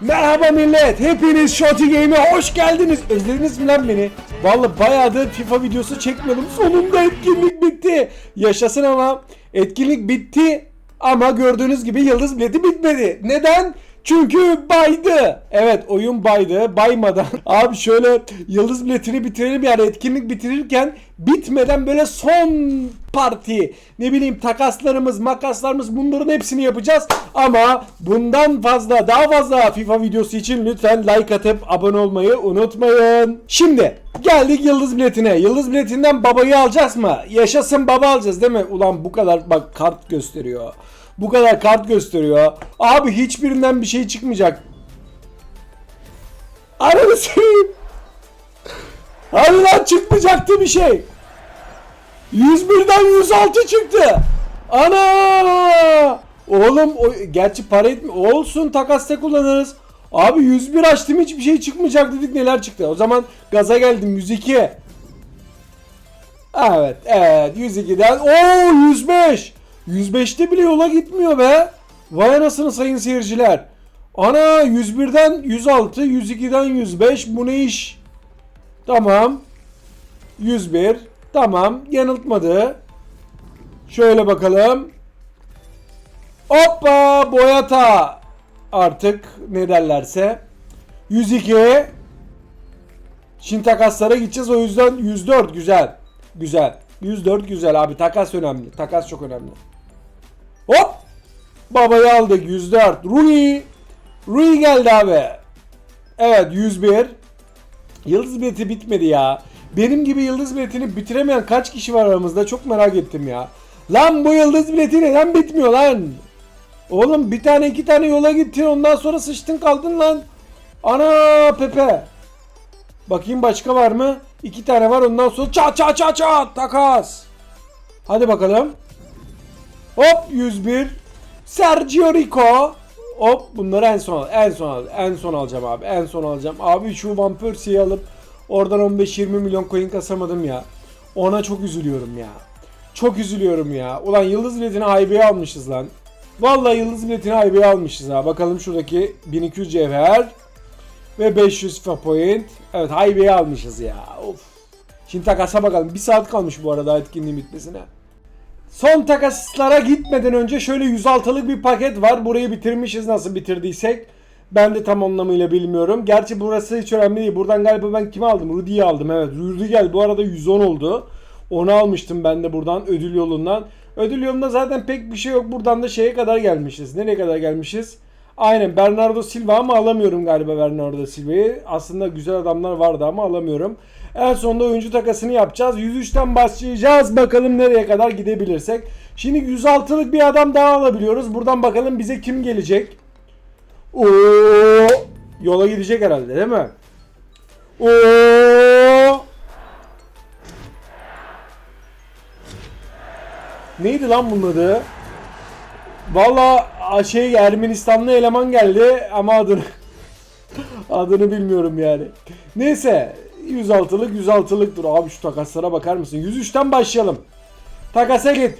Merhaba millet, hepiniz Shotty Game'e hoş geldiniz. Özlediniz mi lan beni? Vallahi bayağıdır FIFA videosu çekmedim. Sonunda etkinlik bitti. Yaşasın ama etkinlik bitti. Ama gördüğünüz gibi yıldız bileti bitmedi. Neden? Çünkü baydı. Evet oyun baydı. Baymadan. Abi şöyle yıldız biletini bitirelim yani etkinlik bitirirken bitmeden böyle son parti ne bileyim takaslarımız makaslarımız bunların hepsini yapacağız. Ama bundan fazla daha fazla FIFA videosu için lütfen like atıp abone olmayı unutmayın. Şimdi geldik yıldız biletine. Yıldız biletinden babayı alacağız mı? Yaşasın baba alacağız değil mi? Ulan bu kadar bak kart gösteriyor. Bu kadar kart gösteriyor. Abi hiçbirinden bir şey çıkmayacak. Ananı seveyim. Hadi lan çıkmayacaktı bir şey. 101'den 106 çıktı. Ana! Oğlum o, gerçi para etmi olsun takasta kullanırız. Abi 101 açtım hiçbir şey çıkmayacak dedik neler çıktı. O zaman gaza geldim 102. Evet evet 102'den o 105. 105'te bile yola gitmiyor be. Vay anasını sayın seyirciler. Ana 101'den 106, 102'den 105 bu ne iş? Tamam. 101. Tamam. Yanıltmadı. Şöyle bakalım. Hoppa boyata. Artık ne derlerse. 102. Şimdi takaslara gideceğiz o yüzden 104 güzel. Güzel. 104 güzel abi takas önemli. Takas çok önemli. Hop. Babayı aldık 104. Rui. Rui geldi abi. Evet 101. Yıldız bileti bitmedi ya. Benim gibi yıldız biletini bitiremeyen kaç kişi var aramızda çok merak ettim ya. Lan bu yıldız bileti neden bitmiyor lan? Oğlum bir tane iki tane yola gittin ondan sonra sıçtın kaldın lan. Ana Pepe. Bakayım başka var mı? İki tane var ondan sonra çat çat çat çat takas. Hadi bakalım. Hop 101. Sergio Rico. Hop bunları en son al. En son al. En son alacağım abi. En son alacağım. Abi şu Van Persie'yi alıp oradan 15-20 milyon coin kasamadım ya. Ona çok üzülüyorum ya. Çok üzülüyorum ya. Ulan yıldız biletini haybeye almışız lan. Vallahi yıldız biletini haybeye almışız ha. Bakalım şuradaki 1200 cevher ve 500 FIFA point. Evet haybeye almışız ya. Of. Şimdi takasa bakalım. Bir saat kalmış bu arada etkinliğin bitmesine. Son takaslara gitmeden önce şöyle 106'lık bir paket var. Burayı bitirmişiz nasıl bitirdiysek. Ben de tam anlamıyla bilmiyorum. Gerçi burası hiç önemli değil. Buradan galiba ben kimi aldım? Rudy'yi aldım. Evet Rudy bu arada 110 oldu. Onu almıştım ben de buradan ödül yolundan. Ödül yolunda zaten pek bir şey yok. Buradan da şeye kadar gelmişiz. Nereye kadar gelmişiz? Aynen Bernardo Silva ama alamıyorum galiba Bernardo Silva'yı. Aslında güzel adamlar vardı ama alamıyorum. En sonunda oyuncu takasını yapacağız. 103'ten başlayacağız. Bakalım nereye kadar gidebilirsek. Şimdi 106'lık bir adam daha alabiliyoruz. Buradan bakalım bize kim gelecek. Oo! Yola gidecek herhalde değil mi? Oo! Neydi lan bunun adı? Valla şey Ermenistanlı eleman geldi ama adını adını bilmiyorum yani. Neyse 106'lık 106'lık dur abi şu takaslara bakar mısın? 103'ten başlayalım. Takasa git.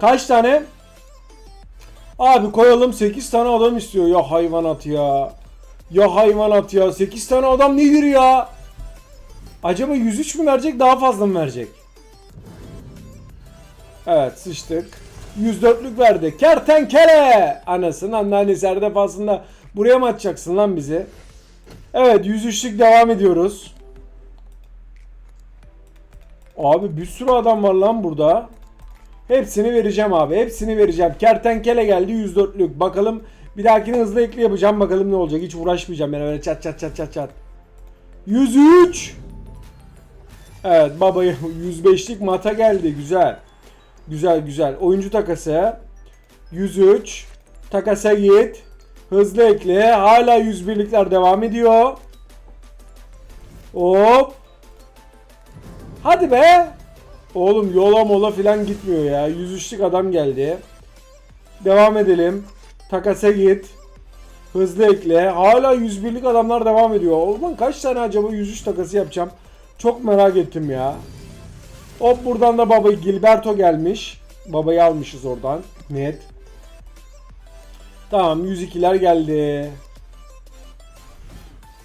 Kaç tane? Abi koyalım 8 tane adam istiyor ya hayvanat ya. Ya hayvanat ya 8 tane adam nedir ya? Acaba 103 mü verecek daha fazla mı verecek? Evet sıçtık. 104'lük verdi. Kertenkele! Anasının anneannesi her defasında buraya mı atacaksın lan bizi? Evet 103'lük devam ediyoruz. Abi bir sürü adam var lan burada. Hepsini vereceğim abi. Hepsini vereceğim. Kertenkele geldi 104'lük. Bakalım bir dahakine hızlı ekli yapacağım. Bakalım ne olacak. Hiç uğraşmayacağım yani öyle çat çat çat çat çat. 103. Evet baba 105'lik mata geldi. Güzel. Güzel güzel. Oyuncu takası. 103. Takasa git. Hızlı ekle. Hala 101'likler devam ediyor. Hop. Hadi be. Oğlum yola mola filan gitmiyor ya. 103'lük adam geldi. Devam edelim. Takasa git. Hızlı ekle. Hala 101'lik adamlar devam ediyor. Oğlum kaç tane acaba 103 takası yapacağım? Çok merak ettim ya. Hop buradan da baba Gilberto gelmiş. Babayı almışız oradan. Net. Tamam 102'ler geldi.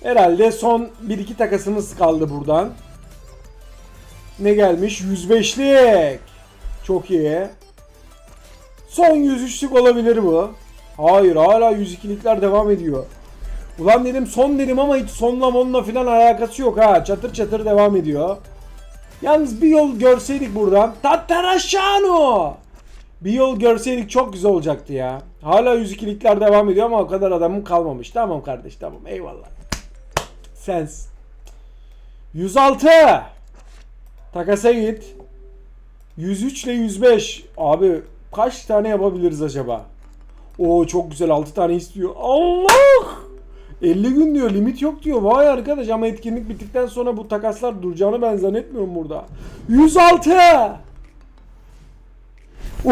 Herhalde son 1-2 takasımız kaldı buradan. Ne gelmiş? 105'lik. Çok iyi. Son 103'lük olabilir bu. Hayır hala 102'likler devam ediyor. Ulan dedim son dedim ama hiç sonla monla filan alakası yok ha. Çatır çatır devam ediyor. Yalnız bir yol görseydik buradan. Tatarashano! Bir yol görseydik çok güzel olacaktı ya. Hala 102'likler devam ediyor ama o kadar adamım kalmamış. Tamam kardeş tamam eyvallah. Sens. 106. Takasa git. 103 ile 105. Abi kaç tane yapabiliriz acaba? Oo çok güzel 6 tane istiyor. Allah! 50 gün diyor limit yok diyor. Vay arkadaş ama etkinlik bittikten sonra bu takaslar duracağını ben zannetmiyorum burada. 106! Oo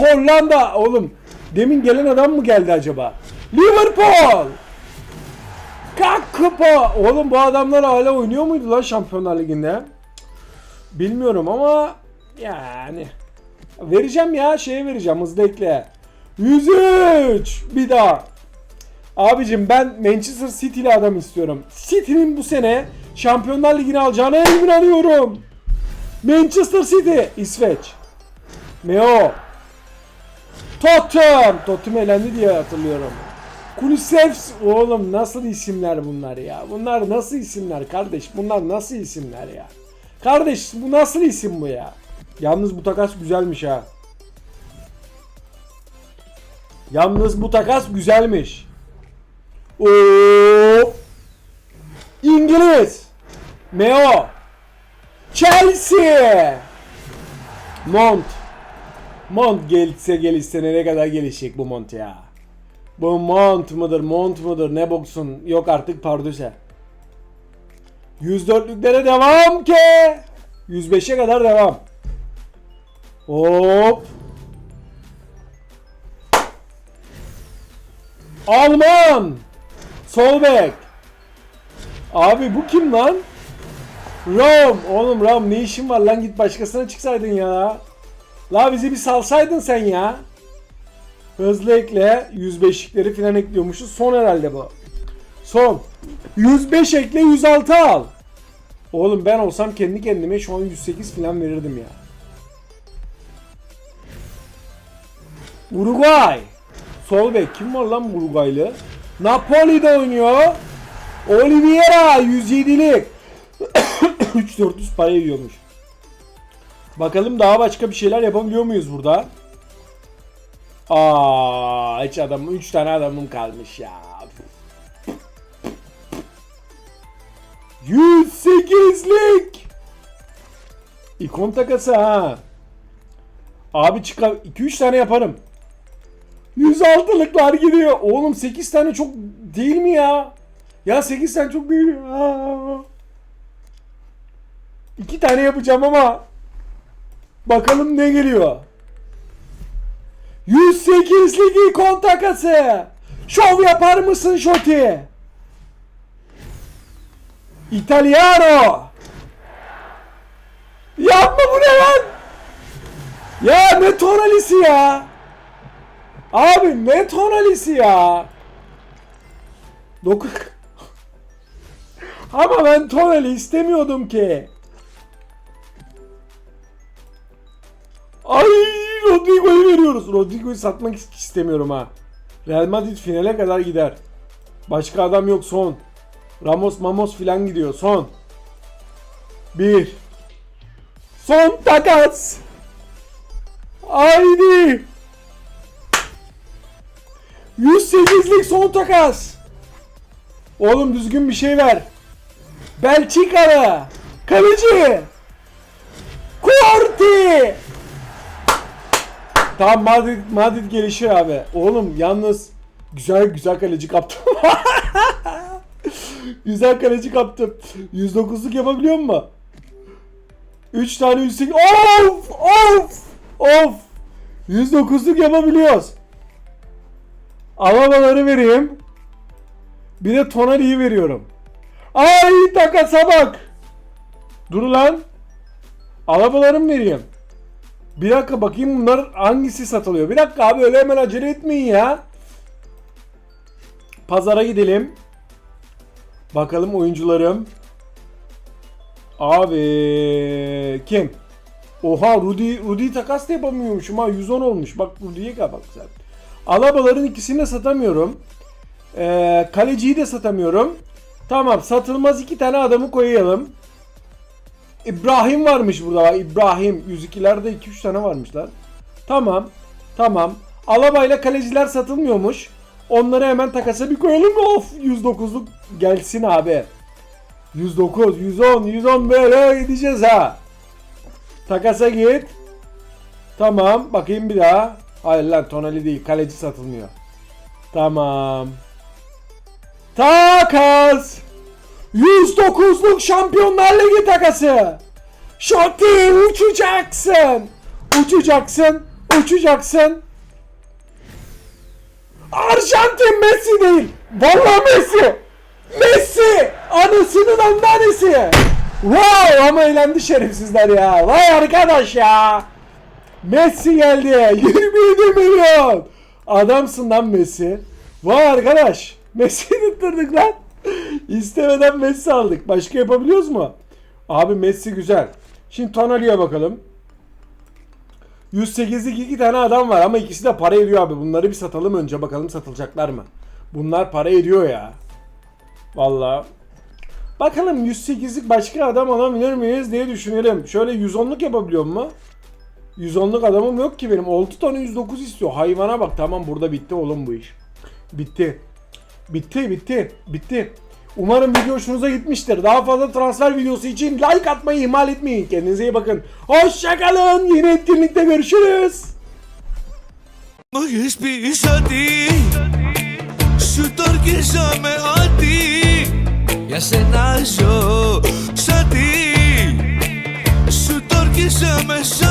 Hollanda oğlum. Demin gelen adam mı geldi acaba? Liverpool! Kakkupa! Oğlum bu adamlar hala oynuyor muydu lan Şampiyonlar Ligi'nde? Bilmiyorum ama yani vereceğim ya şeye vereceğim hızlı ekle. 103 bir daha. Abicim ben Manchester City'li adam istiyorum. City'nin bu sene Şampiyonlar Ligi'ni alacağına inanıyorum. Manchester City, İsveç. Meo. Tottenham. Tottenham elendi diye hatırlıyorum. Kulusevs. Oğlum nasıl isimler bunlar ya? Bunlar nasıl isimler kardeş? Bunlar nasıl isimler ya? Kardeş bu nasıl isim bu ya? Yalnız bu takas güzelmiş ha. Yalnız bu takas güzelmiş. Oo! İngiliz. Meo. Chelsea. Mont. Mont gelirse gelirse nereye kadar gelişecek bu Mont ya? Bu Mont mudur, Mont mudur ne boksun? Yok artık Parduse. 104'lüklere devam ki. 105'e kadar devam. Hop. Alman. Sol bek. Abi bu kim lan? Rom. Oğlum Rom ne işin var lan git başkasına çıksaydın ya. La bizi bir salsaydın sen ya. Hızlı ekle 105'likleri falan ekliyormuşuz. Son herhalde bu. Son. 105 ekle 106 al. Oğlum ben olsam kendi kendime şu an 108 falan verirdim ya. Uruguay. Sol bek kim var lan Uruguaylı? Napoli'de oynuyor. Oliveira 107'lik. 3-400 para yiyormuş. Bakalım daha başka bir şeyler yapabiliyor muyuz burada? Aa, hiç adam 3 tane adamım kalmış ya. 108'lik. İkon takası ha. Abi çıkar 2-3 tane yaparım. 106'lıklar gidiyor. Oğlum 8 tane çok değil mi ya? Ya 8 tane çok değil. Aa. 2 tane yapacağım ama bakalım ne geliyor. 108'lik ikon takası. Şov yapar mısın Şoti? İtalyano. Yapma bu ne lan? Ya ne tonalisi ya? Abi ne tonalisi ya? Dokun. Ama ben tonali istemiyordum ki. Ay Rodrigo'yu veriyoruz. Rodrigo'yu satmak is- istemiyorum ha. Real Madrid finale kadar gider. Başka adam yok son. Ramos Mamos filan gidiyor son. Bir. Son takas. Haydi. 108'lik son takas. Oğlum düzgün bir şey ver. Belçikalı. Kaleci. Corti. Tamam Madrid, Madrid gelişir abi. Oğlum yalnız güzel güzel kaleci kaptım. güzel kaleci kaptım. 109'luk yapabiliyor mu? 3 tane 108. Of! Of! Of! 109'luk yapabiliyoruz. Alamaları vereyim. Bir de Tonali'yi veriyorum. Ay takasa bak. Dur lan. Alabalarımı vereyim. Bir dakika bakayım bunlar hangisi satılıyor. Bir dakika abi öyle hemen acele etmeyin ya. Pazara gidelim. Bakalım oyuncularım. Abi kim? Oha Rudy, Rudy takas da yapamıyormuşum ha 110 olmuş. Bak Rudy'ye bak sen. Alabaların ikisini de satamıyorum. Ee, kaleciyi de satamıyorum. Tamam satılmaz iki tane adamı koyalım. İbrahim varmış burada bak İbrahim. 102'lerde 2-3 tane varmış lan. Tamam. Tamam. Alabayla kaleciler satılmıyormuş. Onları hemen takasa bir koyalım. Of 109'luk gelsin abi. 109, 110, 110 böyle gideceğiz ha. Takasa git. Tamam. Bakayım bir daha. Hayır lan Tonali değil. Kaleci satılmıyor. Tamam. Takas. 109'luk Şampiyonlar Ligi takası. Şoti uçacaksın. Uçacaksın. Uçacaksın. Arjantin Messi değil. Vallahi Messi. Messi. Anasının anneannesi. Wow ama eğlendi şerefsizler ya. Vay arkadaş ya. Messi geldi. 27 milyon. Adamsın lan Messi. Vay arkadaş. Messi'yi tutturduk lan. İstemeden Messi aldık. Başka yapabiliyoruz mu? Abi Messi güzel. Şimdi Tonali'ye bakalım. 108'lik iki tane adam var ama ikisi de para ediyor abi. Bunları bir satalım önce bakalım satılacaklar mı? Bunlar para ediyor ya. Vallahi. Bakalım 108'lik başka adam alabilir miyiz diye düşünelim. Şöyle 110'luk yapabiliyor mu? 110'luk adamım yok ki benim. 6 tane 109 istiyor. Hayvana bak. Tamam burada bitti oğlum bu iş. Bitti. Bitti bitti. Bitti. Umarım video hoşunuza gitmiştir. Daha fazla transfer videosu için like atmayı ihmal etmeyin. Kendinize iyi bakın. Hoşçakalın. Yeni etkinlikte görüşürüz. Μου έχεις πει ότι Σου το ορκίζομαι ότι Για σένα ζω Σ' ότι Σου το ορκίζομαι σ'